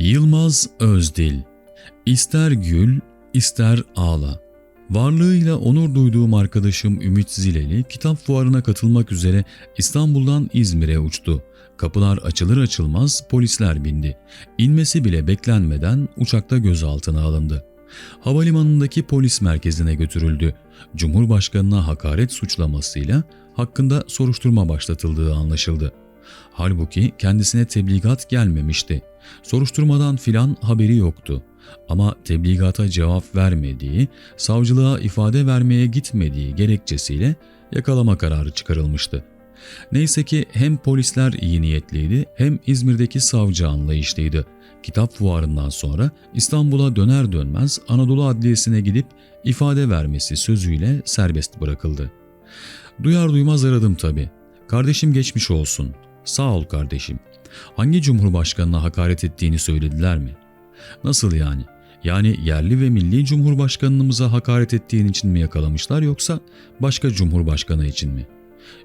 Yılmaz Özdil İster gül, ister ağla. Varlığıyla onur duyduğum arkadaşım Ümit Zileli kitap fuarına katılmak üzere İstanbul'dan İzmir'e uçtu. Kapılar açılır açılmaz polisler bindi. İnmesi bile beklenmeden uçakta gözaltına alındı. Havalimanındaki polis merkezine götürüldü. Cumhurbaşkanına hakaret suçlamasıyla hakkında soruşturma başlatıldığı anlaşıldı. Halbuki kendisine tebligat gelmemişti. Soruşturmadan filan haberi yoktu. Ama tebligata cevap vermediği, savcılığa ifade vermeye gitmediği gerekçesiyle yakalama kararı çıkarılmıştı. Neyse ki hem polisler iyi niyetliydi hem İzmir'deki savcı anlayışlıydı. Kitap fuarından sonra İstanbul'a döner dönmez Anadolu Adliyesi'ne gidip ifade vermesi sözüyle serbest bırakıldı. Duyar duymaz aradım tabii. Kardeşim geçmiş olsun. Sağ ol kardeşim. Hangi cumhurbaşkanına hakaret ettiğini söylediler mi? Nasıl yani? Yani yerli ve milli cumhurbaşkanımıza hakaret ettiğin için mi yakalamışlar yoksa başka cumhurbaşkanı için mi?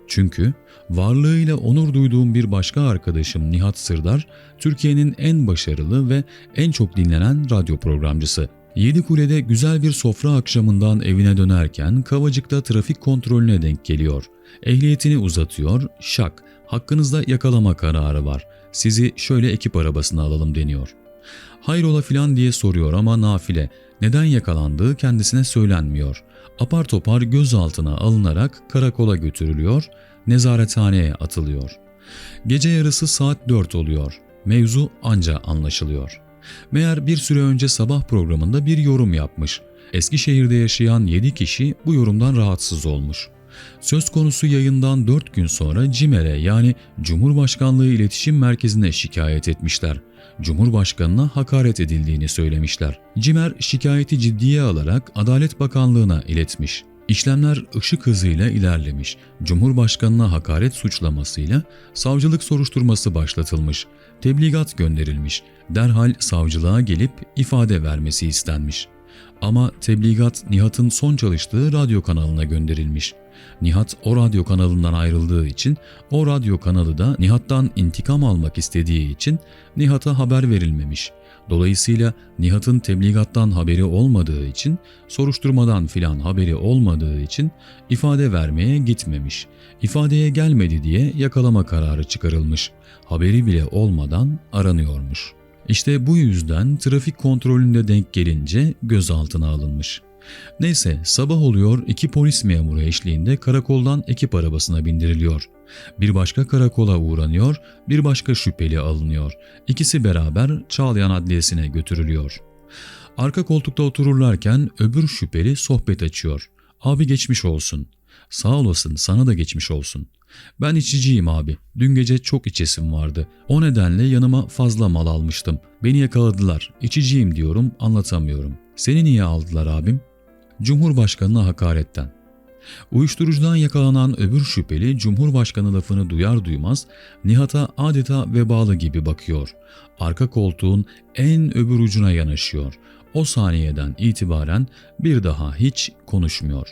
Çünkü varlığıyla onur duyduğum bir başka arkadaşım Nihat Sırdar, Türkiye'nin en başarılı ve en çok dinlenen radyo programcısı. Yedikule'de güzel bir sofra akşamından evine dönerken Kavacık'ta trafik kontrolüne denk geliyor. Ehliyetini uzatıyor, şak, hakkınızda yakalama kararı var. Sizi şöyle ekip arabasına alalım deniyor. Hayrola filan diye soruyor ama nafile. Neden yakalandığı kendisine söylenmiyor. Apar topar gözaltına alınarak karakola götürülüyor, nezarethaneye atılıyor. Gece yarısı saat 4 oluyor. Mevzu anca anlaşılıyor. Meğer bir süre önce sabah programında bir yorum yapmış. Eskişehir'de yaşayan 7 kişi bu yorumdan rahatsız olmuş. Söz konusu yayından 4 gün sonra CİMER'e yani Cumhurbaşkanlığı İletişim Merkezi'ne şikayet etmişler. Cumhurbaşkanına hakaret edildiğini söylemişler. CİMER şikayeti ciddiye alarak Adalet Bakanlığı'na iletmiş. İşlemler ışık hızıyla ilerlemiş. Cumhurbaşkanına hakaret suçlamasıyla savcılık soruşturması başlatılmış. Tebligat gönderilmiş. Derhal savcılığa gelip ifade vermesi istenmiş. Ama tebligat Nihat'ın son çalıştığı radyo kanalına gönderilmiş. Nihat o radyo kanalından ayrıldığı için o radyo kanalı da Nihat'tan intikam almak istediği için Nihat'a haber verilmemiş. Dolayısıyla Nihat'ın tebligattan haberi olmadığı için, soruşturmadan filan haberi olmadığı için ifade vermeye gitmemiş. İfadeye gelmedi diye yakalama kararı çıkarılmış. Haberi bile olmadan aranıyormuş. İşte bu yüzden trafik kontrolünde denk gelince gözaltına alınmış. Neyse sabah oluyor iki polis memuru eşliğinde karakoldan ekip arabasına bindiriliyor. Bir başka karakola uğranıyor, bir başka şüpheli alınıyor. İkisi beraber Çağlayan Adliyesi'ne götürülüyor. Arka koltukta otururlarken öbür şüpheli sohbet açıyor. Abi geçmiş olsun. Sağ olasın sana da geçmiş olsun. Ben içiciyim abi. Dün gece çok içesim vardı. O nedenle yanıma fazla mal almıştım. Beni yakaladılar. İçiciyim diyorum anlatamıyorum. Seni niye aldılar abim? Cumhurbaşkanına hakaretten. Uyuşturucudan yakalanan öbür şüpheli Cumhurbaşkanı lafını duyar duymaz Nihat'a adeta vebalı gibi bakıyor. Arka koltuğun en öbür ucuna yanaşıyor. O saniyeden itibaren bir daha hiç konuşmuyor.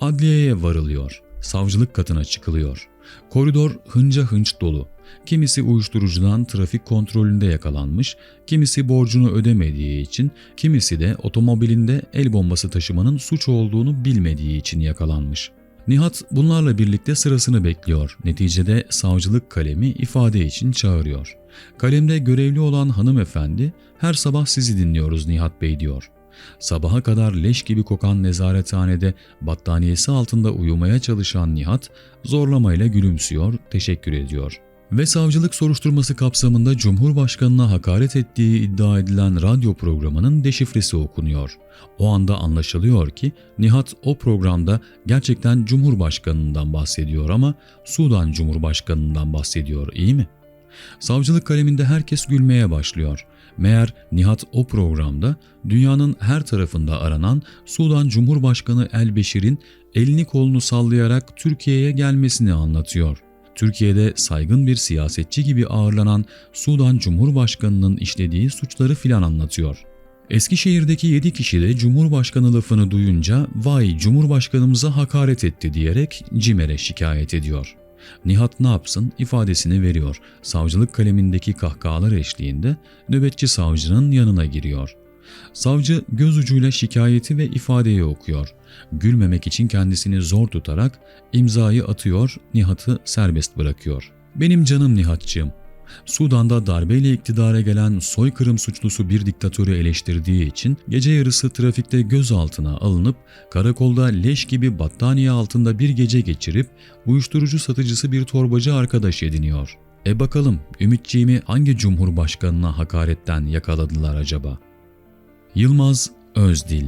Adliyeye varılıyor. Savcılık katına çıkılıyor. Koridor hınca hınç dolu. Kimisi uyuşturucudan trafik kontrolünde yakalanmış, kimisi borcunu ödemediği için, kimisi de otomobilinde el bombası taşımanın suç olduğunu bilmediği için yakalanmış. Nihat bunlarla birlikte sırasını bekliyor. Neticede savcılık kalemi ifade için çağırıyor. Kalemde görevli olan hanımefendi, her sabah sizi dinliyoruz Nihat Bey diyor. Sabaha kadar leş gibi kokan nezarethanede battaniyesi altında uyumaya çalışan Nihat zorlamayla gülümsüyor, teşekkür ediyor. Ve savcılık soruşturması kapsamında Cumhurbaşkanına hakaret ettiği iddia edilen radyo programının deşifresi okunuyor. O anda anlaşılıyor ki Nihat o programda gerçekten Cumhurbaşkanından bahsediyor ama Sudan Cumhurbaşkanından bahsediyor iyi mi? Savcılık kaleminde herkes gülmeye başlıyor. Meğer Nihat o programda dünyanın her tarafında aranan Sudan Cumhurbaşkanı El Beşir'in elini kolunu sallayarak Türkiye'ye gelmesini anlatıyor. Türkiye'de saygın bir siyasetçi gibi ağırlanan Sudan Cumhurbaşkanı'nın işlediği suçları filan anlatıyor. Eskişehir'deki 7 kişi de Cumhurbaşkanı lafını duyunca vay Cumhurbaşkanımıza hakaret etti diyerek CİMER'e şikayet ediyor. Nihat ne yapsın ifadesini veriyor. Savcılık kalemindeki kahkahalar eşliğinde nöbetçi savcının yanına giriyor. Savcı göz ucuyla şikayeti ve ifadeyi okuyor. Gülmemek için kendisini zor tutarak imzayı atıyor, Nihat'ı serbest bırakıyor. Benim canım Nihat'cığım, Sudan'da darbeyle iktidara gelen soykırım suçlusu bir diktatörü eleştirdiği için gece yarısı trafikte gözaltına alınıp karakolda leş gibi battaniye altında bir gece geçirip uyuşturucu satıcısı bir torbacı arkadaş ediniyor. E bakalım Ümitciğimi hangi cumhurbaşkanına hakaretten yakaladılar acaba? Yılmaz Özdil